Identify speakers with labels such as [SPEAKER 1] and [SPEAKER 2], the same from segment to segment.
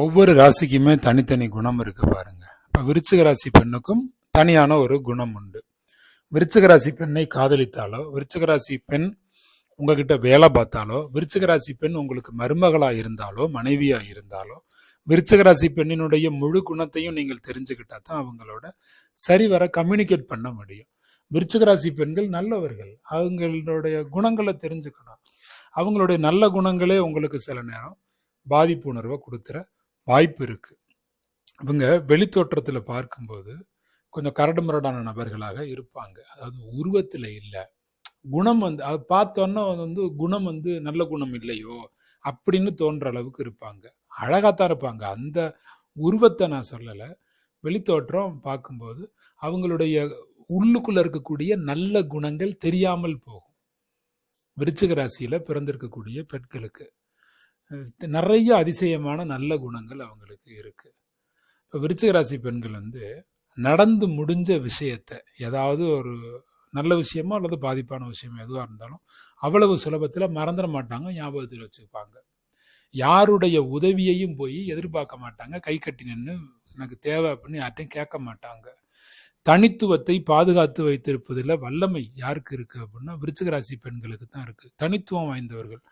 [SPEAKER 1] ஒவ்வொரு ராசிக்குமே தனித்தனி குணம் இருக்கு பாருங்க. இப்போ விருச்சிக ராசி பெண்ணுக்கும் தனியான ஒரு குணம் உண்டு. விருச்சிக ராசி பெண்ணை காதலித்தாலோ விருச்சிக ராசி பெண் உங்ககிட்ட வேலை பார்த்தாலோ விருச்சிக ராசி பெண் உங்களுக்கு மருமகளாக இருந்தாலோ மனைவியாக இருந்தாலோ விருச்சிக ராசி பெண்ணினுடைய முழு குணத்தையும் நீங்கள் தெரிஞ்சுக்கிட்டா தான் அவங்களோட சரிவர கம்யூனிகேட் பண்ண முடியும். விருச்சிக ராசி பெண்கள் நல்லவர்கள். அவங்களுடைய குணங்களை தெரிஞ்சுக்கணும். அவங்களுடைய நல்ல குணங்களே உங்களுக்கு சில நேரம் பாதிப்பு உணர்வை கொடுத்துற வாய்ப்பு இருக்குது இவங்க வெளித்தோற்றத்தில் பார்க்கும்போது கொஞ்சம் கரடுமுரடான நபர்களாக இருப்பாங்க. அதாவது உருவத்தில் இல்லை. குணம் வந்து அதை பார்த்தோன்னா வந்து குணம் வந்து நல்ல குணம் இல்லையோ அப்படின்னு தோன்ற அளவுக்கு இருப்பாங்க. அழகாகத்தான் இருப்பாங்க. அந்த உருவத்தை நான் சொல்லலை. வெளித்தோற்றம் பார்க்கும்போது அவங்களுடைய உள்ளுக்குள்ளே இருக்கக்கூடிய நல்ல குணங்கள் தெரியாமல் போகும். விருச்சிக ராசியில் பிறந்திருக்கக்கூடிய பெண்களுக்கு. நிறைய அதிசயமான நல்ல குணங்கள் அவங்களுக்கு இருக்குது இப்போ விருச்சிக ராசி பெண்கள் வந்து நடந்து முடிஞ்ச விஷயத்தை ஏதாவது ஒரு நல்ல விஷயமோ அல்லது பாதிப்பான விஷயமோ எதுவாக இருந்தாலும் அவ்வளவு சுலபத்தில் மறந்துட மாட்டாங்க ஞாபகத்தில் வச்சுப்பாங்க. யாருடைய உதவியையும் போய் எதிர்பார்க்க மாட்டாங்க கை கட்டி நின்று எனக்கு தேவை அப்படின்னு யார்ட்டையும் கேட்க மாட்டாங்க. தனித்துவத்தை பாதுகாத்து வைத்திருப்பதில் வல்லமை யாருக்கு இருக்குது அப்படின்னா விருச்சிக ராசி பெண்களுக்கு தான் இருக்குது தனித்துவம் வாய்ந்தவர்கள்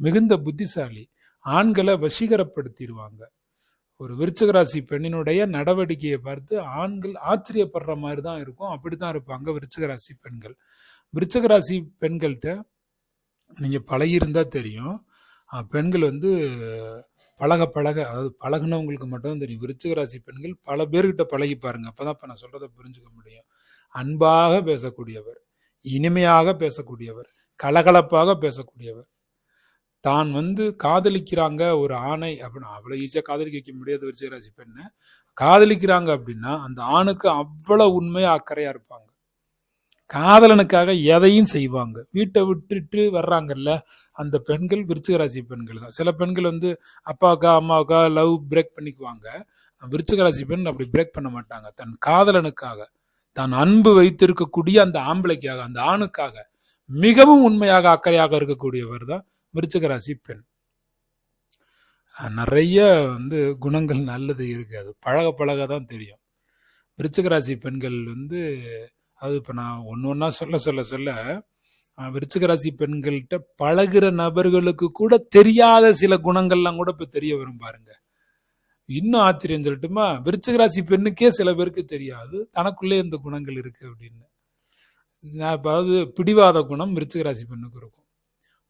[SPEAKER 1] மிகுந்த புத்திசாலி ஆண்களை வசீகரப்படுத்திடுவாங்க. ஒரு விருச்சிக ராசி பெண்ணினுடைய நடவடிக்கையை பார்த்து ஆண்கள் ஆச்சரியப்படுற மாதிரி தான் இருக்கும். அப்படி தான் இருப்பாங்க விருச்சிக ராசி பெண்கள். விருச்சிக ராசி பெண்கள்கிட்ட நீங்கள் பழகியிருந்தா தெரியும். பெண்கள் வந்து பழக பழக அதாவது பழகுனவங்களுக்கு மட்டும்தான் தெரியும். விருச்சிக ராசி பெண்கள் பல பேர்கிட்ட பழகி பாருங்க. அப்போதான் இப்போ நான் சொல்கிறத புரிஞ்சுக்க முடியும். அன்பாக பேசக்கூடியவர் இனிமையாக பேசக்கூடியவர் கலகலப்பாக பேசக்கூடியவர். தான் வந்து காதலிக்கிறாங்க ஒரு ஆணை அப்படின்னா அவ்வளோ ஈஸியாக காதலிக்க வைக்க முடியாது ஒரு ராசி பெண்ணை காதலிக்கிறாங்க அப்படின்னா அந்த ஆணுக்கு அவ்வளவு உண்மையா அக்கறையா இருப்பாங்க. காதலனுக்காக எதையும் செய்வாங்க. வீட்டை விட்டுட்டு வர்றாங்கல்ல அந்த பெண்கள் விருச்சிகராசி பெண்கள் தான். சில பெண்கள் வந்து அப்பாவுக்கா அம்மாவுக்கா லவ் பிரேக் பண்ணிக்குவாங்க. விருச்சிகராசி பெண் அப்படி பிரேக் பண்ண மாட்டாங்க. தன் காதலனுக்காக தான் அன்பு வைத்திருக்கக்கூடிய அந்த ஆம்பளைக்காக அந்த ஆணுக்காக மிகவும் உண்மையாக அக்கறையாக இருக்கக்கூடியவர் தான் விருச்சிக ராசி பெண். நிறைய வந்து குணங்கள் நல்லது இருக்காது அது பழக பழக தான் தெரியும். விருச்சிக ராசி பெண்கள் வந்து அது இப்போ நான் ஒன்று ஒன்றா சொல்ல சொல்ல சொல்ல அஹ் விருச்சிக ராசி பெண்கள்கிட்ட பழகுற நபர்களுக்கு கூட தெரியாத சில குணங்கள்லாம் கூட இப்போ தெரிய வரும் பாருங்க. இன்னும் ஆச்சரியம் சொல்லட்டுமா? விருச்சிக ராசி பெண்ணுக்கே சில பேருக்கு தெரியாது. தனக்குள்ளே இந்த குணங்கள் இருக்கு அப்படின்னு. நான் அதாவது பிடிவாத குணம் விருச்சிக ராசி பெண்ணுக்கு இருக்கும்.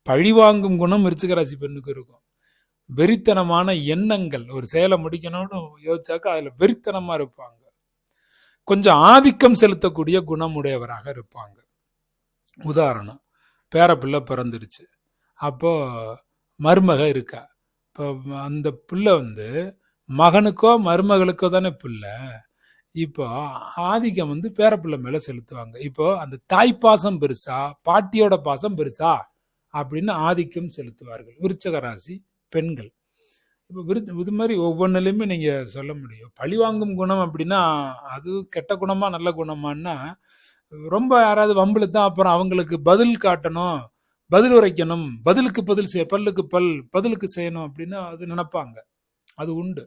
[SPEAKER 1] பழிவாங்கும் குணம் மிருச்சிகராசி பெண்ணுக்கு இருக்கும். வெறித்தனமான எண்ணங்கள். ஒரு செயலை முடிக்கணும்னு யோசிச்சாக்க அதில் வெறித்தனமாக இருப்பாங்க. கொஞ்சம் ஆதிக்கம் செலுத்தக்கூடிய குணமுடையவராக இருப்பாங்க. உதாரணம் பேரப்பிள்ளை பிறந்துருச்சு. அப்போது மருமக இருக்கா. இப்போ அந்த பிள்ளை வந்து மகனுக்கோ மருமகளுக்கோ தானே பிள்ளை. இப்போ ஆதிக்கம் வந்து பேரப்பிள்ளை மேலே செலுத்துவாங்க. இப்போ அந்த தாய் பாசம் பெருசா பாட்டியோட பாசம் பெருசா? அப்படின்னு ஆதிக்கம் செலுத்துவார்கள். விருச்சக ராசி பெண்கள். இப்போ விரு இது மாதிரி ஒவ்வொன்றுலையுமே நீங்கள் சொல்ல முடியும். பழிவாங்கும் குணம் அப்படின்னா அது கெட்ட குணமா நல்ல குணமான்னா ரொம்ப யாராவது வம்புல தான் அப்புறம் அவங்களுக்கு பதில் காட்டணும் பதில் உரைக்கணும் பதிலுக்கு பதில் செய்ய பல்லுக்கு பல் பதிலுக்கு செய்யணும் அப்படின்னு அது நினைப்பாங்க. அது உண்டு.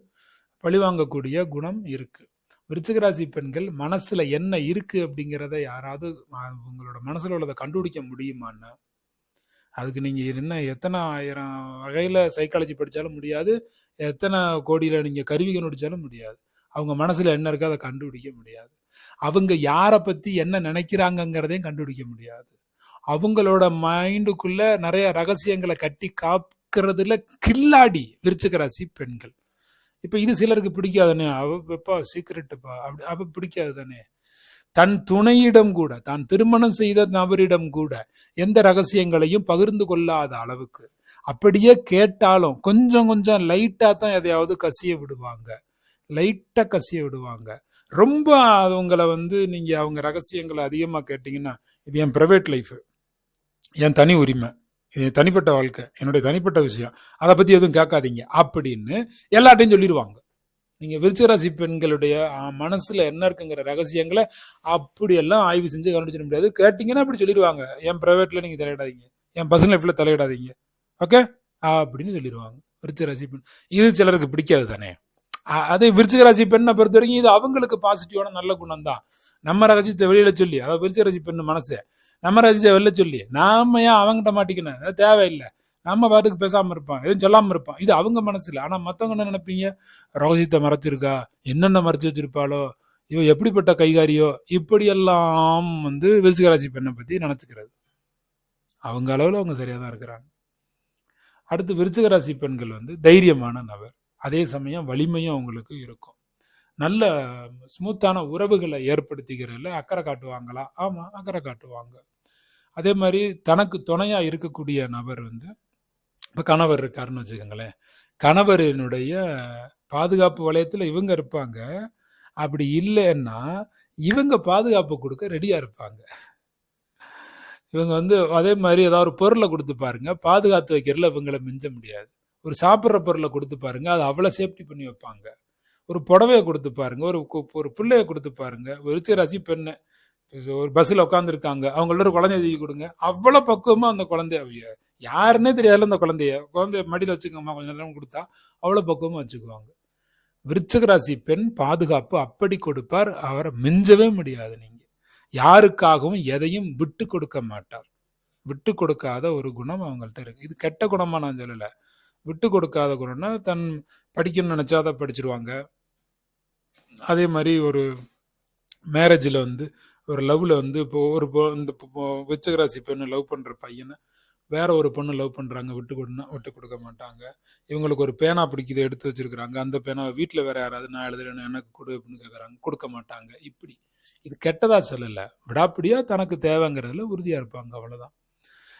[SPEAKER 1] பழிவாங்கக்கூடிய குணம் இருக்கு. விருச்சிகராசி பெண்கள் மனசுல என்ன இருக்கு அப்படிங்கிறத யாராவது உங்களோட மனசுல உள்ளதை கண்டுபிடிக்க முடியுமான்னா அதுக்கு நீங்கள் என்ன எத்தனை ஆயிரம் வகையில் சைக்காலஜி படித்தாலும் முடியாது. எத்தனை கோடியில் நீங்கள் கருவிகள் நடித்தாலும் முடியாது. அவங்க மனசில் என்ன இருக்கோ அதை கண்டுபிடிக்க முடியாது. அவங்க யாரை பற்றி என்ன நினைக்கிறாங்கங்கிறதையும் கண்டுபிடிக்க முடியாது. அவங்களோட மைண்டுக்குள்ள நிறைய ரகசியங்களை கட்டி காக்கிறதுல கில்லாடி விருச்சிக ராசி பெண்கள். இப்போ இது சிலருக்கு பிடிக்காதுன்னு அவ எப்பா சீக்கிரட்டுப்பா அப்படி அவ பிடிக்காது தானே தன் துணையிடம் கூட தான் திருமணம் செய்த நபரிடம் கூட எந்த ரகசியங்களையும் பகிர்ந்து கொள்ளாத அளவுக்கு. அப்படியே கேட்டாலும் கொஞ்சம் கொஞ்சம் லைட்டா தான் எதையாவது கசிய விடுவாங்க. லைட்டா கசிய விடுவாங்க. ரொம்ப அவங்கள வந்து நீங்க அவங்க ரகசியங்களை அதிகமா கேட்டீங்கன்னா இது என் பிரைவேட் லைஃப் என் தனி உரிமை இது தனிப்பட்ட வாழ்க்கை என்னுடைய தனிப்பட்ட விஷயம். அதை பத்தி எதுவும் கேட்காதீங்க. அப்படின்னு எல்லாத்தையும் சொல்லிடுவாங்க நீங்க விருச்சராசி பெண்களுடைய மனசில் மனசுல என்ன இருக்குங்கிற ரகசியங்களை அப்படியெல்லாம் ஆய்வு செஞ்சு கண்டுபிடிச்சிட முடியாது. கேட்டீங்கன்னா அப்படி சொல்லிடுவாங்க. என் பிரைவேட்ல நீங்க தலையிடாதீங்க. என் பர்சனல் லைஃப்ல தலையிடாதீங்க. ஓகே அப்படின்னு சொல்லிடுவாங்க. விருச்சராசி பெண். இது சிலருக்கு பிடிக்காது தானே? அதே விருச்சிகராசி பெண்ணை பொறுத்த வரைக்கும் இது அவங்களுக்கு பாசிட்டிவான நல்ல குணம் தான் நம்ம ரகசியத்தை வெளியில சொல்லி அதாவது விருச்சிகராசி பெண்ணு மனசு நம்ம ரகசியத்தை வெளில சொல்லி நாம ஏன் அவங்ககிட்ட மாட்டிக்கணும்? தேவையில்லை. நம்ம பாட்டுக்கு பேசாம இருப்பான். எதுவும் சொல்லாம இருப்பான். இது அவங்க மனசுல. ஆனா மத்தவங்க என்ன நினைப்பீங்க? ரோஹித்தை மறைச்சிருக்கா? என்னென்ன மறைச்சு வச்சிருப்பாளோ? இவ எப்படிப்பட்ட கைகாரியோ? இப்படியெல்லாம் வந்து விருச்சிகராசி பெண்ணை பத்தி நினைச்சுக்கிறது. அவங்க அளவில் அவங்க சரியாக தான் இருக்கிறாங்க. அடுத்து விருச்சிகராசி பெண்கள் வந்து தைரியமான நபர். அதே சமயம் வலிமையும் அவங்களுக்கு இருக்கும். நல்ல ஸ்மூத்தான உறவுகளை ஏற்படுத்திக்கிறதுல அக்கறை காட்டுவாங்களா? ஆமாம் அக்கறை காட்டுவாங்க. அதே மாதிரி தனக்கு துணையாக இருக்கக்கூடிய நபர் வந்து இப்போ கணவர் இருக்காருன்னு வச்சுக்கோங்களேன். கணவரினுடைய பாதுகாப்பு வளையத்தில் இவங்க இருப்பாங்க. அப்படி இல்லைன்னா இவங்க பாதுகாப்பு கொடுக்க ரெடியாக இருப்பாங்க. இவங்க வந்து அதே மாதிரி ஏதாவது ஒரு பொருளை கொடுத்து பாருங்க. பாதுகாத்து வைக்கிறதுல இவங்களை மிஞ்ச முடியாது. ஒரு சாப்பிட்ற பொருளை கொடுத்து பாருங்க. அதை அவ்வளோ சேஃப்டி பண்ணி வைப்பாங்க. ஒரு புடவையை கொடுத்து பாருங்க. ஒரு கு- ஒரு பிள்ளைய கொடுத்து பாருங்க. ஒரு விருச்சிக ராசி ஒரு பஸ்ஸில் உட்காந்துருக்காங்க அவங்கள்ட்ட ஒரு குழந்தைய தூக்கி கொடுங்க. அவ்வளோ பக்குவமா அந்த குழந்தைய யாருன்னே தெரியாதுல அந்த குழந்தைய. குழந்தைய மடியில் வச்சுக்கோமா கொஞ்சம் நேரம் கொடுத்தா அவ்வளோ பக்குவமா வச்சுக்குவாங்க. விருச்சகராசி பெண் பாதுகாப்பு அப்படி கொடுப்பார். அவரை மிஞ்சவே முடியாது நீங்க. யாருக்காகவும் எதையும் விட்டு கொடுக்க மாட்டார். விட்டு கொடுக்காத ஒரு குணம் அவங்கள்ட்ட இருக்கு. இது கெட்ட குணமா நான் சொல்லல. விட்டு கொடுக்காத குணம்னா தன் படிக்கணும்னு நினைச்சா அதை படிச்சிருவாங்க. அதே மாதிரி ஒரு மேரேஜில் வந்து ஒரு லவ்ல வந்து இப்போ ஒரு இந்த விச்சகராசி பெண்ணை லவ் பண்ற பையனை வேற ஒரு பொண்ணு லவ் பண்றாங்க விட்டு கொடுனா விட்டு கொடுக்க மாட்டாங்க. இவங்களுக்கு ஒரு பேனா பிடிக்குது எடுத்து வச்சிருக்கிறாங்க. அந்த பேனா வீட்டில் வேற யாராவது நான் எழுதுறேன்னு எனக்கு கொடு அப்படின்னு கேட்குறாங்க கொடுக்க மாட்டாங்க. இப்படி. இது கெட்டதா சொல்லலை. விடாப்பிடியா தனக்கு தேவைங்கிறதுல உறுதியா இருப்பாங்க அவ்வளவுதான்.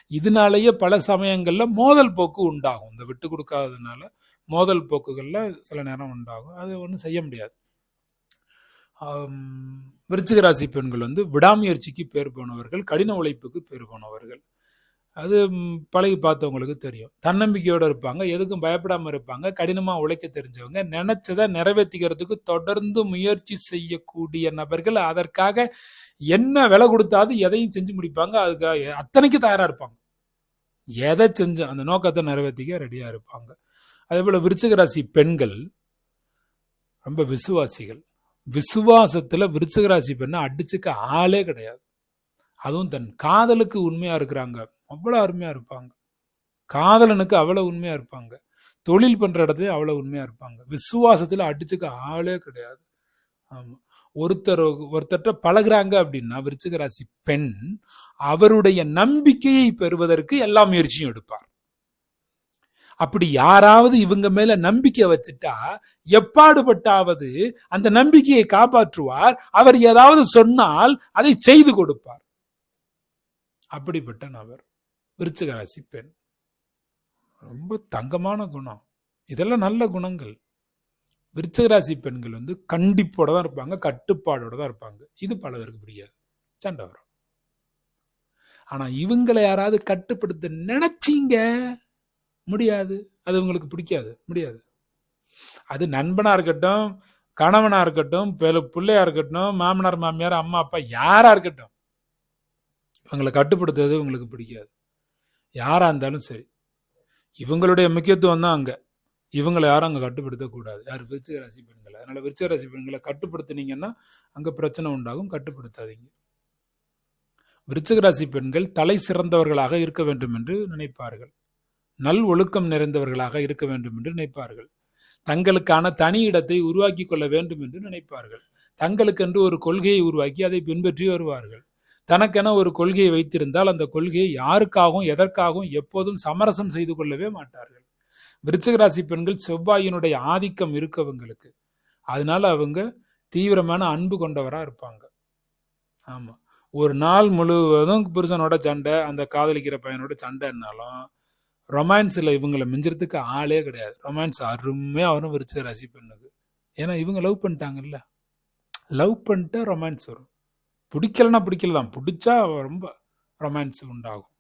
[SPEAKER 1] இதனாலேயே பல சமயங்களில் மோதல் போக்கு உண்டாகும். இந்த விட்டு கொடுக்காததுனால மோதல் போக்குகளில் சில நேரம் உண்டாகும். அது ஒன்றும் செய்ய முடியாது. விருச்சிக ராசி பெண்கள் வந்து விடாமுயற்சிக்கு பேர் போனவர்கள் கடின உழைப்புக்கு பேர் போனவர்கள். அது பழகி பார்த்தவங்களுக்கு தெரியும். தன்னம்பிக்கையோடு இருப்பாங்க எதுக்கும் பயப்படாமல் இருப்பாங்க கடினமாக உழைக்க தெரிஞ்சவங்க. நினைச்சதை நிறைவேற்றிக்கிறதுக்கு தொடர்ந்து முயற்சி செய்யக்கூடிய நபர்கள் அதற்காக என்ன விலை கொடுத்தாது எதையும் செஞ்சு முடிப்பாங்க. அதுக்காக அத்தனைக்கு தயாராக இருப்பாங்க. எதை செஞ்சு அந்த நோக்கத்தை நிறைவேற்றிக்க ரெடியாக இருப்பாங்க. அதே போல் விருச்சிக ராசி பெண்கள் ரொம்ப விசுவாசிகள். விசுவாசத்துல விருச்சகராசி பெண்ணை அடிச்சுக்க ஆளே கிடையாது. அதுவும் தன் காதலுக்கு உண்மையா இருக்கிறாங்க. அவ்வளவு அருமையா இருப்பாங்க. காதலனுக்கு அவ்வளவு உண்மையா இருப்பாங்க. தொழில் பண்ற இடத்துல அவ்வளவு உண்மையா இருப்பாங்க. விசுவாசத்துல அடிச்சுக்க ஆளே கிடையாது. ஆமா. ஒருத்தர் ஒருத்தர்கிட்ட பழகுறாங்க அப்படின்னா விருச்சிகராசி பெண் அவருடைய நம்பிக்கையை பெறுவதற்கு எல்லா முயற்சியும் எடுப்பார். அப்படி யாராவது இவங்க மேல நம்பிக்கை வச்சுட்டா எப்பாடுபட்டாவது அந்த நம்பிக்கையை காப்பாற்றுவார். அவர் ஏதாவது சொன்னால் அதை செய்து கொடுப்பார். அப்படிப்பட்ட நபர் விருச்சிக ராசி பெண். ரொம்ப தங்கமான குணம். இதெல்லாம் நல்ல குணங்கள். விருச்சிக ராசி பெண்கள் வந்து கண்டிப்போட தான் இருப்பாங்க கட்டுப்பாடோட தான் இருப்பாங்க. இது பல பேருக்கு பிடிக்காது சண்டை வரும். ஆனா இவங்களை யாராவது கட்டுப்படுத்த நினைச்சீங்க? முடியாது. அது உங்களுக்கு பிடிக்காது. முடியாது. அது நண்பனாக இருக்கட்டும் கணவனாக இருக்கட்டும் பிள்ளை- பிள்ளையா இருக்கட்டும் மாமனார் மாமியார் அம்மா அப்பா யாராக இருக்கட்டும் இவங்களை கட்டுப்படுத்துறது உங்களுக்கு பிடிக்காது. யாராக இருந்தாலும் சரி. இவங்களுடைய முக்கியத்துவம் தான் அங்கே. இவங்களை யாரும் அங்கே கட்டுப்படுத்தக்கூடாது யார் விருச்சிக ராசி பெண்களை? அதனால் விருச்சிக ராசி பெண்களை கட்டுப்படுத்துனீங்கன்னா அங்கே பிரச்சனை உண்டாகும். கட்டுப்படுத்தாதீங்க. விருச்சிக ராசி பெண்கள் தலை சிறந்தவர்களாக இருக்க வேண்டும் என்று நினைப்பார்கள். நல் ஒழுக்கம் நிறைந்தவர்களாக இருக்க வேண்டும் என்று நினைப்பார்கள். தங்களுக்கான தனி இடத்தை உருவாக்கி கொள்ள வேண்டும் என்று நினைப்பார்கள். தங்களுக்கென்று ஒரு கொள்கையை உருவாக்கி அதை பின்பற்றி வருவார்கள். தனக்கென ஒரு கொள்கையை வைத்திருந்தால் அந்த கொள்கையை யாருக்காகவும் எதற்காகவும் எப்போதும் சமரசம் செய்து கொள்ளவே மாட்டார்கள். விருச்சிகராசி பெண்கள் செவ்வாயினுடைய ஆதிக்கம் இருக்கவங்களுக்கு. அதனால அவங்க தீவிரமான அன்பு கொண்டவராக இருப்பாங்க. ஆமாம் ஒரு நாள் முழுவதும் புருஷனோட சண்டை அந்த காதலிக்கிற பையனோட சண்டைன்னாலும் ரொமான்ஸில் இவங்களை மிஞ்சுறதுக்கு ஆளே கிடையாது. ரொமான்ஸ் அருமையாக வரும் விரிச்சு ராசி பெண்ணுக்கு ஏன்னா இவங்க லவ் பண்ணிட்டாங்கல்ல? லவ் பண்ணிட்டா ரொமான்ஸ் வரும். பிடிக்கலன்னா பிடிக்கல தான் பிடிச்சா ரொம்ப ரொமான்ஸ் உண்டாகும்.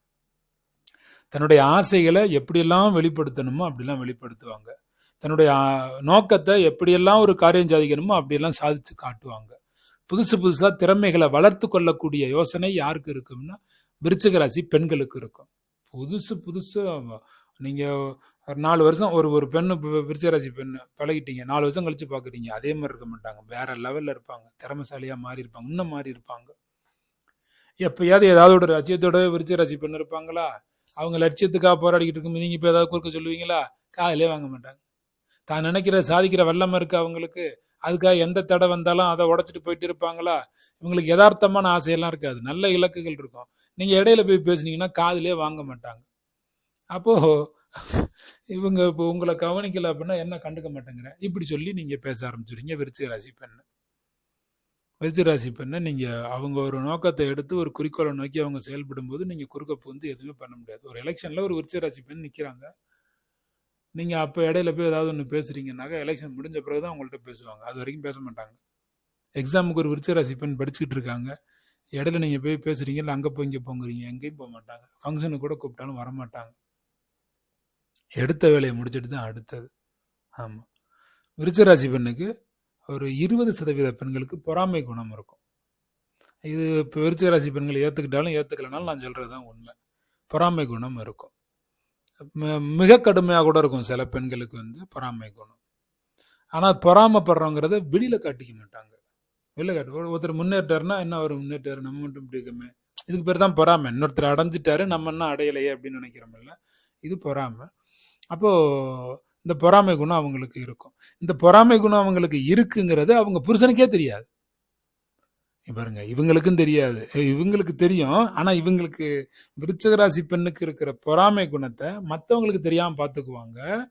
[SPEAKER 1] தன்னுடைய ஆசைகளை எப்படியெல்லாம் வெளிப்படுத்தணுமோ அப்படிலாம் வெளிப்படுத்துவாங்க. தன்னுடைய நோக்கத்தை எப்படியெல்லாம் ஒரு காரியம் சாதிக்கணுமோ அப்படியெல்லாம் சாதிச்சு காட்டுவாங்க. புதுசு புதுசாக திறமைகளை வளர்த்து கொள்ளக்கூடிய யோசனை யாருக்கு இருக்கும்னா விருச்சிக ராசி பெண்களுக்கு இருக்கும். புதுசு புதுசு நீங்க ஒரு நாலு வருஷம் ஒரு ஒரு பெண்ணு விருச்சராசி பெண்ணு பழகிட்டீங்க. நாலு வருஷம் கழிச்சு பார்க்குறீங்க அதே மாதிரி இருக்க மாட்டாங்க. வேற லெவலில் இருப்பாங்க. திறமைசாலியாக மாறி இருப்பாங்க. இன்னும் மாறி இருப்பாங்க. எப்பயாவது ஏதாவது ஒரு லட்சியத்தோட விருச்சராசி பெண் இருப்பாங்களா? அவங்க லட்சியத்துக்காக போராடிக்கிட்டு இருக்கும் நீங்கள் இப்போ ஏதாவது குறுக்க சொல்லுவீங்களா? காதலே வாங்க மாட்டாங்க. தான் நினைக்கிற சாதிக்கிற வல்லமை இருக்கு அவங்களுக்கு? அதுக்காக எந்த தடை வந்தாலும் அதை உடைச்சிட்டு போயிட்டு இருப்பாங்களா? இவங்களுக்கு யதார்த்தமான ஆசையெல்லாம் இருக்காது. நல்ல இலக்குகள் இருக்கும். நீங்கள் இடையில போய் பேசுனீங்கன்னா காதிலே வாங்க மாட்டாங்க. அப்போது இவங்க இப்போ உங்களை கவனிக்கல அப்படின்னா என்ன கண்டுக்க மாட்டேங்கிற? இப்படி சொல்லி நீங்கள் பேச ஆரம்பிச்சிடுங்க விருச்சிக ராசி பெண்ணை. விருச்சிக ராசி பெண்ணை நீங்கள் அவங்க ஒரு நோக்கத்தை எடுத்து ஒரு குறிக்கோளை நோக்கி அவங்க செயல்படும் போது நீங்கள் குறுக்க பூந்து எதுவுமே பண்ண முடியாது. ஒரு எலெக்ஷனில் ஒரு விருச்சிக ராசி பெண் நிற்கிறாங்க நீங்கள் அப்போ இடையில போய் ஏதாவது ஒன்று பேசுறீங்கன்னாக்கா எலெக்ஷன் முடிஞ்ச பிறகு தான் உங்கள்கிட்ட பேசுவாங்க. அது வரைக்கும் பேச மாட்டாங்க. எக்ஸாமுக்கு ஒரு விருச்சிக ராசி பெண் படிச்சுக்கிட்டு இருக்காங்க. இடையில நீங்கள் போய் பேசுறீங்க இல்லை அங்கே போய் இங்கே போங்கிறீங்க எங்கேயும் போக மாட்டாங்க. ஃபங்க்ஷனுக்கு கூட கூப்பிட்டாலும் வர மாட்டாங்க எடுத்த வேலையை முடிச்சிட்டு தான் அடுத்தது. ஆமாம் விருச்சராசி பெண்ணுக்கு ஒரு இருபது சதவீத பெண்களுக்கு பொறாமை குணம் இருக்கும். இது இப்போ விருச்சராசி பெண்கள் ஏற்றுக்கிட்டாலும் ஏற்றுக்கலனாலும் நான் சொல்கிறது தான் உண்மை. பொறாமை குணம் இருக்கும். மிக கடுமையாக கூட இருக்கும். சில பெண்களுக்கு வந்து பொறாமை குணம். ஆனால் பொறாமைப்படுறோங்கிறத வெளியில் காட்டிக்க மாட்டாங்க. வெளியில் காட்டு ஒருத்தர் முன்னேற்றாருன்னா என்ன ஒரு முன்னேற்றாரு நம்ம மட்டும் இப்படி இதுக்கு பேர் தான் பொறாமை. இன்னொருத்தர் அடைஞ்சிட்டாரு நம்ம என்ன அடையலையே அப்படின்னு நினைக்கிறோம்ல இது பொறாமை. அப்போ இந்த பொறாமை குணம் அவங்களுக்கு இருக்கும். இந்த பொறாமை குணம் அவங்களுக்கு இருக்குங்கிறது அவங்க புருஷனுக்கே தெரியாது. பாருங்க இவங்களுக்கும் தெரியாது. இவங்களுக்கு தெரியும் ஆனா இவங்களுக்கு விருச்சகராசி பெண்ணுக்கு இருக்கிற பொறாமை குணத்தை மற்றவங்களுக்கு தெரியாம பாத்துக்குவாங்க.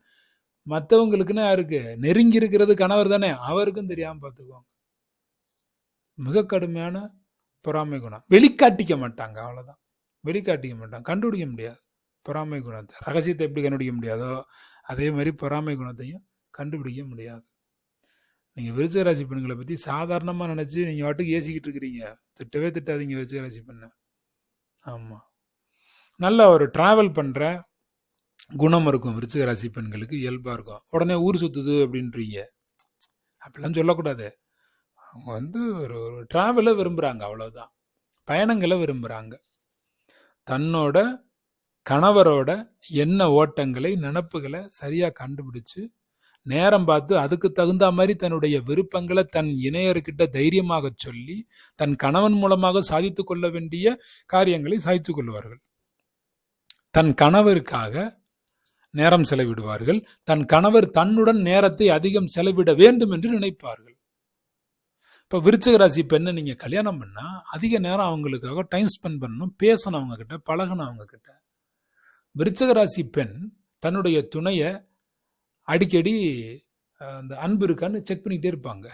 [SPEAKER 1] மற்றவங்களுக்குன்னு யாருக்கு? நெருங்கி இருக்கிறது கணவர் தானே அவருக்கும் தெரியாம பாத்துக்குவாங்க. மிக கடுமையான பொறாமை குணம். வெளிக்காட்டிக்க மாட்டாங்க அவ்வளவுதான். வெளிக்காட்டிக்க மாட்டாங்க கண்டுபிடிக்க முடியாது. பொறாமை குணத்தை ரகசியத்தை எப்படி கண்டுபிடிக்க முடியாதோ அதே மாதிரி பொறாமை குணத்தையும் கண்டுபிடிக்க முடியாது. நீங்கள் விருச்சிக ராசி பெண்களை பற்றி சாதாரணமாக நினச்சி நீங்கள் வாட்டுக்கு ஏசிக்கிட்டு இருக்கிறீங்க. திட்டவே திட்டாதீங்க விருச்சக ராசி பெண்ணை. ஆமாம் நல்ல ஒரு ட்ராவல் பண்ணுற குணம் இருக்கும் விருச்சிக ராசி பெண்களுக்கு இயல்பாக இருக்கும். உடனே ஊர் சுற்றுது அப்படின்றீங்க. அப்படிலாம் சொல்லக்கூடாது. அவங்க வந்து ஒரு ஒரு ட்ராவலை விரும்புகிறாங்க அவ்வளோதான் பயணங்களை விரும்புகிறாங்க தன்னோட கணவரோட என்ன ஓட்டங்களை நினப்புகளை சரியாக கண்டுபிடிச்சு நேரம் பார்த்து அதுக்கு தகுந்த மாதிரி தன்னுடைய விருப்பங்களை தன் இணையர்கிட்ட தைரியமாக சொல்லி தன் கணவன் மூலமாக சாதித்து கொள்ள வேண்டிய காரியங்களை சாதித்துக் கொள்வார்கள். தன் கணவருக்காக நேரம் செலவிடுவார்கள். தன் கணவர் தன்னுடன் நேரத்தை அதிகம் செலவிட வேண்டும் என்று நினைப்பார்கள். இப்போ விருச்சிக ராசி பெண்ணை நீங்கள் கல்யாணம் பண்ணால் அதிக நேரம் அவங்களுக்காக டைம் ஸ்பெண்ட் பண்ணணும் பேசணும் அவங்க கிட்ட பழகணும் அவங்க கிட்ட. விருச்சிக ராசி பெண் தன்னுடைய துணையை அடிக்கடி அந்த அன்பு இருக்கான்னு செக் பண்ணிக்கிட்டே இருப்பாங்க.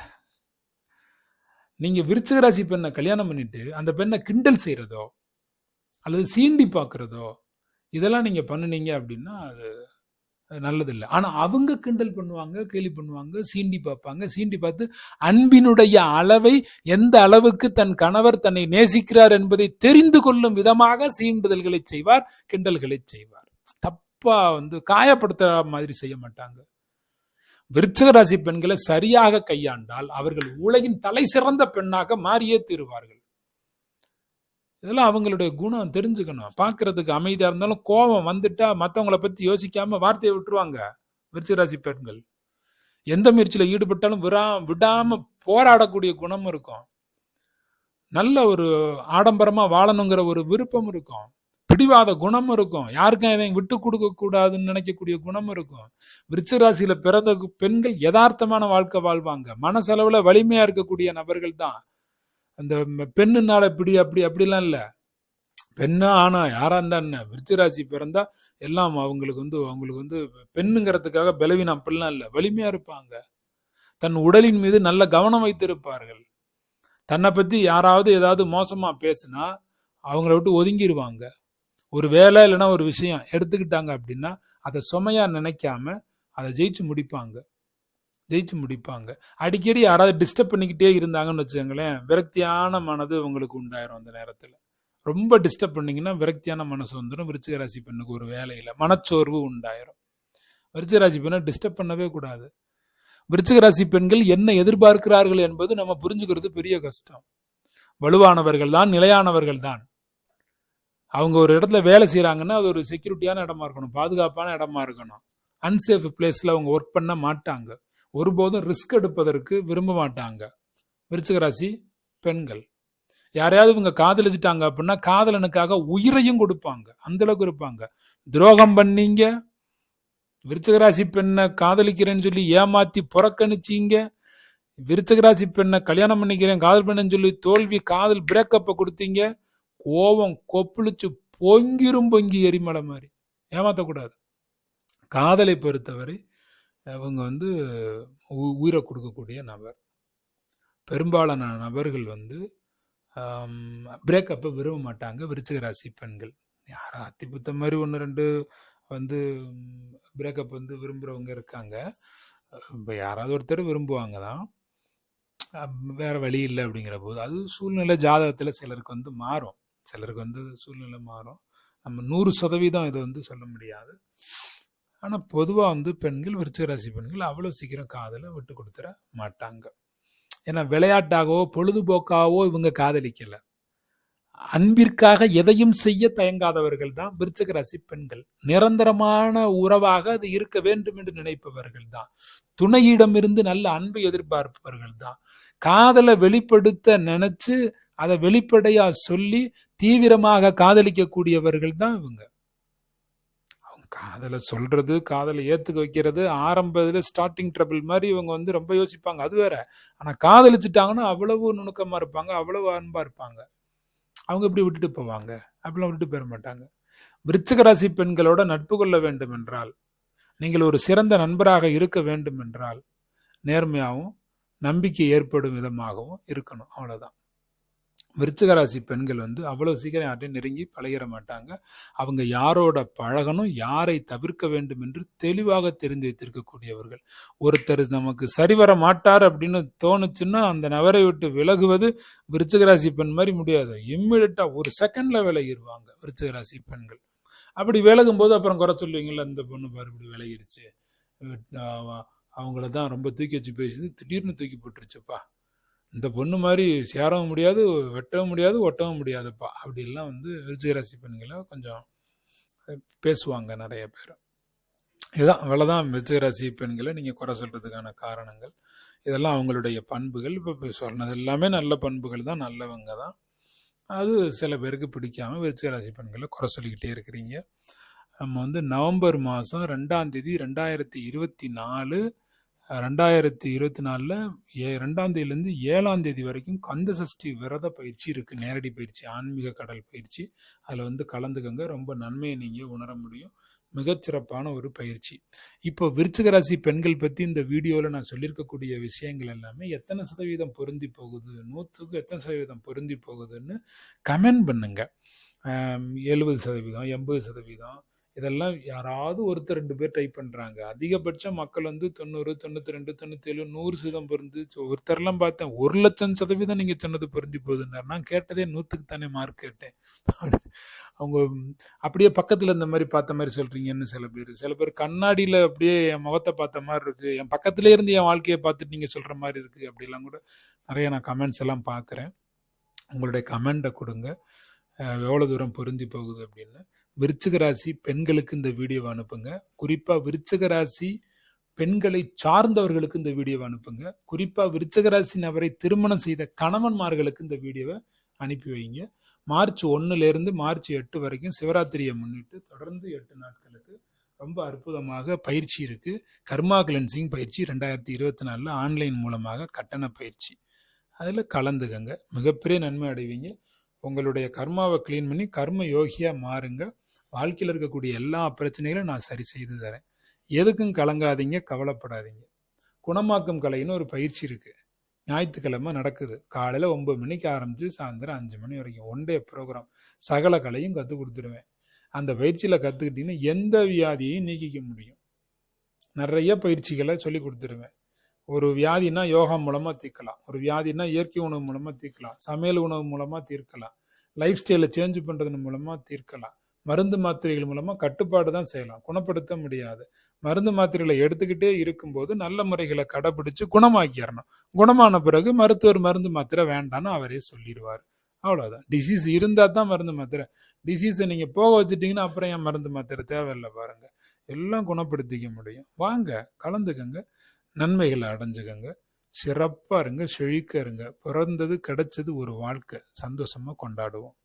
[SPEAKER 1] நீங்கள் விருச்சகராசி பெண்ணை கல்யாணம் பண்ணிட்டு அந்த பெண்ணை கிண்டல் செய்கிறதோ அல்லது சீண்டி பார்க்குறதோ இதெல்லாம் நீங்கள் பண்ணுனீங்க அப்படின்னா அது நல்லதில்லை. ஆனால் அவங்க கிண்டல் பண்ணுவாங்க கேலி பண்ணுவாங்க சீண்டி பார்ப்பாங்க சீண்டி பார்த்து அன்பினுடைய அளவை எந்த அளவுக்கு தன் கணவர் தன்னை நேசிக்கிறார் என்பதை தெரிந்து கொள்ளும் விதமாக சீண்டுதல்களை செய்வார் கிண்டல்களை செய்வார். தப்பு வந்து காயப்படுத்துற மாதிரி செய்ய மாட்டாங்க. விருச்சக ராசி பெண்களை சரியாக கையாண்டால் அவர்கள் உலகின் தலை சிறந்த பெண்ணாக மாறியே தீருவார்கள். இதெல்லாம் அவங்களுடைய குணம் தெரிஞ்சுக்கணும். பார்க்கறதுக்கு அமைதியா இருந்தாலும் கோபம் வந்துட்டா மற்றவங்கள பத்தி யோசிக்காம வார்த்தையை விட்டுருவாங்க விருச்சிக ராசி பெண்கள். எந்த முயற்சியில ஈடுபட்டாலும் விரா விடாம போராடக்கூடிய குணம் இருக்கும். நல்ல ஒரு ஆடம்பரமா வாழணுங்கிற ஒரு விருப்பம் இருக்கும். பிடிவாத குணம் இருக்கும். யாருக்கும் எதையும் விட்டு கொடுக்க கூடாதுன்னு நினைக்கக்கூடிய குணம் இருக்கும். விருச்சிராசியில பிறந்த பெண்கள் யதார்த்தமான வாழ்க்கை வாழ்வாங்க. மனசளவுல வலிமையா இருக்கக்கூடிய நபர்கள் தான். அந்த பெண்ணுனால இப்படி அப்படி அப்படிலாம் இல்ல. பெண்ணா ஆனா யாரா இருந்தா என்ன? விருச்சிக ராசி பிறந்தா எல்லாம் அவங்களுக்கு வந்து அவங்களுக்கு வந்து பெண்ணுங்கிறதுக்காக பலவீனம் அப்படிலாம் இல்ல. வலிமையா இருப்பாங்க. தன் உடலின் மீது நல்ல கவனம் வைத்திருப்பார்கள். தன்னை பத்தி யாராவது ஏதாவது மோசமா பேசுனா அவங்கள விட்டு ஒதுங்கிடுவாங்க ஒரு வேலை இல்லைன்னா ஒரு விஷயம் எடுத்துக்கிட்டாங்க அப்படின்னா அதை சுமையா நினைக்காம அதை ஜெயிச்சு முடிப்பாங்க. ஜெயிச்சு முடிப்பாங்க. அடிக்கடி யாராவது டிஸ்டர்ப் பண்ணிக்கிட்டே இருந்தாங்கன்னு வச்சுக்கோங்களேன் விரக்தியான மனது உங்களுக்கு உண்டாயிரும் அந்த நேரத்தில். ரொம்ப டிஸ்டர்ப் பண்ணிங்கன்னா விரக்தியான மனசு வந்துடும் விருச்சிக ராசி பெண்ணுக்கு ஒரு வேலையில் மனச்சோர்வு உண்டாயிரும். விருச்சிக ராசி பெண்ணை டிஸ்டர்ப் பண்ணவே கூடாது. விருச்சிக ராசி பெண்கள் என்ன எதிர்பார்க்கிறார்கள் என்பது நம்ம புரிஞ்சுக்கிறது பெரிய கஷ்டம். வலுவானவர்கள் தான் நிலையானவர்கள் தான். அவங்க ஒரு இடத்துல வேலை செய்கிறாங்கன்னா அது ஒரு செக்யூரிட்டியான இடமா இருக்கணும் பாதுகாப்பான இடமா இருக்கணும். அன்சேஃப் பிளேஸில் அவங்க ஒர்க் பண்ண மாட்டாங்க. ஒருபோதும் ரிஸ்க் எடுப்பதற்கு விரும்ப மாட்டாங்க. விருச்சகராசி பெண்கள். யாரையாவது இவங்க காதலிச்சிட்டாங்க அப்படின்னா காதலனுக்காக உயிரையும் கொடுப்பாங்க. அந்த அளவுக்கு இருப்பாங்க. துரோகம் பண்ணீங்க. விருச்சகராசி பெண்ணை காதலிக்கிறேன்னு சொல்லி ஏமாத்தி புறக்கணிச்சீங்க. விருச்சகராசி பெண்ணை கல்யாணம் பண்ணிக்கிறேன் காதல் பண்ணேன்னு சொல்லி தோல்வி காதல் பிரேக்கப்பை கொடுத்தீங்க. கோபம் கொப்பளிச்சு பொங்கிரும் பொங்கி எரிமலை மாதிரி. ஏமாத்தக்கூடாது. காதலை பொறுத்தவரை இவங்க வந்து உ- உயிரை கொடுக்கக்கூடிய நபர். பெரும்பாலான நபர்கள் வந்து பிரேக்கப்பை விரும்ப மாட்டாங்க. விருச்சிக ராசி பெண்கள். யாரா அத்திப்புத்த மாதிரி ஒன்று ரெண்டு வந்து பிரேக்கப் வந்து விரும்புகிறவங்க இருக்காங்க. இப்போ யாராவது ஒருத்தர் விரும்புவாங்க தான். வேறு வழி இல்லை அப்படிங்கிற போது அது சூழ்நிலை ஜாதகத்தில் சிலருக்கு வந்து மாறும். சிலருக்கு வந்து சூழ்நிலை மாறும். நம்ம நூறு சதவீதம் இதை வந்து சொல்ல முடியாது. ஆனால் பொதுவாக வந்து பெண்கள் விருச்சிக ராசி பெண்கள் அவ்வளோ சீக்கிரம் காதலை விட்டு கொடுத்துட மாட்டாங்க. ஏன்னா விளையாட்டாகவோ பொழுதுபோக்காகவோ இவங்க காதலிக்கலை. அன்பிற்காக எதையும் செய்ய தயங்காதவர்கள் தான் விருச்சிக ராசி பெண்கள். நிரந்தரமான உறவாக அது இருக்க வேண்டும் என்று நினைப்பவர்கள் தான். துணையிடமிருந்து நல்ல அன்பை எதிர்பார்ப்பவர்கள் தான். காதலை வெளிப்படுத்த நினைச்சு அதை வெளிப்படையா சொல்லி தீவிரமாக காதலிக்கக்கூடியவர்கள் தான் இவங்க. அவங்க காதலை சொல்றது காதலை ஏத்துக்க வைக்கிறது ஆரம்பத்தில் ஸ்டார்டிங் ட்ரபிள் மாதிரி இவங்க வந்து ரொம்ப யோசிப்பாங்க. அது வேற. ஆனா காதலிச்சுட்டாங்கன்னா அவ்வளவு நுணுக்கமா இருப்பாங்க அவ்வளவு அன்பா இருப்பாங்க. அவங்க இப்படி விட்டுட்டு போவாங்க? அப்படிலாம் விட்டுட்டு போயிட மாட்டாங்க. விருச்சிக ராசி பெண்களோட நட்பு கொள்ள வேண்டும் என்றால் நீங்கள் ஒரு சிறந்த நண்பராக இருக்க வேண்டும் என்றால் நேர்மையாகவும் நம்பிக்கை ஏற்படும் விதமாகவும் இருக்கணும். அவ்வளோதான் விருச்சிகராசி பெண்கள் வந்து அவ்வளவு சீக்கிரம் யார்ட்டையும் நெருங்கி பழகிட மாட்டாங்க. அவங்க யாரோட பழகணும் யாரை தவிர்க்க வேண்டும் என்று தெளிவாக தெரிந்து வைத்திருக்கக்கூடியவர்கள். ஒருத்தர் நமக்கு சரிவர மாட்டார் அப்படின்னு தோணுச்சுன்னா அந்த நபரை விட்டு விலகுவது விருச்சிகராசி பெண் மாதிரி முடியாது. இம்மிடியட்டா ஒரு செகண்ட்ல விலகிடுவாங்க விருச்சகராசி பெண்கள். அப்படி விலகும் போது அப்புறம் குறை சொல்லுவீங்களா இந்த பொண்ணு பாரு இப்படி விலகிருச்சு. அவங்கள தான் ரொம்ப தூக்கி வச்சு பேசுது திடீர்னு தூக்கி போட்டுருச்சுப்பா. இந்த பொண்ணு மாதிரி சேரவும் முடியாது வெட்டவும் முடியாது ஒட்டவும் முடியாதுப்பா. அப்படிலாம் வந்து விருச்சிகராசி பெண்களை கொஞ்சம் பேசுவாங்க நிறைய பேர். இதுதான் இவ்வளோதான் விருச்சிகராசி பெண்களை நீங்கள் குறை சொல்கிறதுக்கான காரணங்கள். இதெல்லாம் அவங்களுடைய பண்புகள். இப்போ சொன்னது எல்லாமே நல்ல பண்புகள் தான் நல்லவங்க தான். அது சில பேருக்கு பிடிக்காம விருச்சிகராசி பெண்களை குறை சொல்லிக்கிட்டே இருக்கிறீங்க. நம்ம வந்து நவம்பர் மாதம் ரெண்டாம் தேதி ரெண்டாயிரத்தி இருபத்தி நாலு ரெண்டாயிரத்தி இருபத்தி நாலில் ஏ ரெண்டாம் தேதியிலேருந்து ஏழாம் தேதி வரைக்கும் கந்த சஷ்டி விரத பயிற்சி இருக்குது நேரடி பயிற்சி ஆன்மீக கடல் பயிற்சி. அதில் வந்து கலந்துக்கங்க. ரொம்ப நன்மையை நீங்கள் உணர முடியும். மிகச்சிறப்பான ஒரு பயிற்சி. இப்போ விருச்சிக ராசி பெண்கள் பற்றி இந்த வீடியோவில் நான் சொல்லியிருக்கக்கூடிய விஷயங்கள் எல்லாமே எத்தனை சதவீதம் பொருந்தி போகுது நூற்றுக்கு எத்தனை சதவீதம் பொருந்தி போகுதுன்னு கமெண்ட் பண்ணுங்க. எழுபது சதவீதம் எண்பது சதவீதம் இதெல்லாம் யாராவது ஒருத்தர் ரெண்டு பேர் டைப் பண்ணுறாங்க அதிகபட்சம் மக்கள் வந்து தொண்ணூறு தொண்ணூற்றி ரெண்டு தொண்ணூற்றி ஏழு நூறு சதவீதம் பொருந்து ஒருத்தர்லாம் பார்த்தேன் ஒரு லட்சம் சதவீதம் நீங்கள் சொன்னது பொருந்தி போகுதுன்னார். நான் கேட்டதே நூற்றுக்கு தானே மார்க் கேட்டேன். அவங்க அப்படியே பக்கத்தில் இந்த மாதிரி பார்த்த மாதிரி சொல்கிறீங்கன்னு சில பேர். சில பேர் கண்ணாடியில் அப்படியே என் முகத்தை பார்த்த மாதிரி இருக்குது என் பக்கத்துலேயே இருந்து என் வாழ்க்கையை பார்த்துட்டு நீங்கள் சொல்கிற மாதிரி இருக்குது அப்படிலாம் கூட நிறைய நான் கமெண்ட்ஸ் எல்லாம் பார்க்குறேன். உங்களுடைய கமெண்ட்டை கொடுங்க. எவ்வளோ தூரம் பொருந்தி போகுது அப்படின்னு. விருச்சிக ராசி பெண்களுக்கு இந்த வீடியோவை அனுப்புங்க. குறிப்பாக விருச்சிக ராசி பெண்களை சார்ந்தவர்களுக்கு இந்த வீடியோவை அனுப்புங்க. குறிப்பாக விருச்சிக ராசி நபரை திருமணம் செய்த கணவன்மார்களுக்கு இந்த வீடியோவை அனுப்பி வைங்க. மார்ச் ஒன்றுலேருந்து மார்ச் எட்டு வரைக்கும் சிவராத்திரியை முன்னிட்டு தொடர்ந்து எட்டு நாட்களுக்கு ரொம்ப அற்புதமாக பயிற்சி இருக்குது கர்மா கிளென்சிங் பயிற்சி ரெண்டாயிரத்தி இருபத்தி நாலில் ஆன்லைன் மூலமாக கட்டண பயிற்சி. அதில் கலந்துக்கங்க. மிகப்பெரிய நன்மை அடைவீங்க. உங்களுடைய கர்மாவை க்ளீன் பண்ணி கர்ம யோகியாக மாறுங்க. வாழ்க்கையில் இருக்கக்கூடிய எல்லா பிரச்சனைகளும் நான் சரி செய்து தரேன். எதுக்கும் கலங்காதீங்க கவலைப்படாதீங்க. குணமாக்கும் கலைன்னு ஒரு பயிற்சி இருக்குது ஞாயிற்றுக்கிழமை நடக்குது. காலையில் ஒம்பது மணிக்கு ஆரம்பித்து சாயந்தரம் அஞ்சு மணி வரைக்கும் ஒன் டே ப்ரோக்ராம் சகல கலையும் கற்றுக் கொடுத்துருவேன். அந்த பயிற்சியில் கற்றுக்கிட்டிங்கன்னா எந்த வியாதியையும் நீக்கிக்க முடியும். நிறைய பயிற்சிகளை சொல்லி கொடுத்துருவேன். ஒரு வியாதினா யோகா மூலமாக தீர்க்கலாம். ஒரு வியாதினா இயற்கை உணவு மூலமாக தீர்க்கலாம். சமையல் உணவு மூலமாக தீர்க்கலாம். லைஃப் ஸ்டைலை சேஞ்ச் பண்ணுறது மூலமாக தீர்க்கலாம். மருந்து மாத்திரைகள் மூலமாக கட்டுப்பாடு தான் செய்யலாம். குணப்படுத்த முடியாது. மருந்து மாத்திரைகளை எடுத்துக்கிட்டே இருக்கும்போது நல்ல முறைகளை கடைபிடிச்சு குணமாக்கிடணும். குணமான பிறகு மருத்துவர் மருந்து மாத்திரை வேண்டான்னு அவரே சொல்லிடுவார். அவ்வளோதான் டிசீஸ் இருந்தால் தான் மருந்து மாத்திரை. டிசீஸை நீங்கள் போக வச்சுட்டீங்கன்னா அப்புறம் ஏன் மருந்து மாத்திரை தேவையில்லை பாருங்க. எல்லாம் குணப்படுத்திக்க முடியும். வாங்க கலந்துக்கங்க. நன்மைகளை அடைஞ்சுக்கங்க. சிறப்பாக இருங்க செழிக்க இருங்க. பிறந்தது கிடைச்சது ஒரு வாழ்க்கை. சந்தோஷமாக கொண்டாடுவோம்.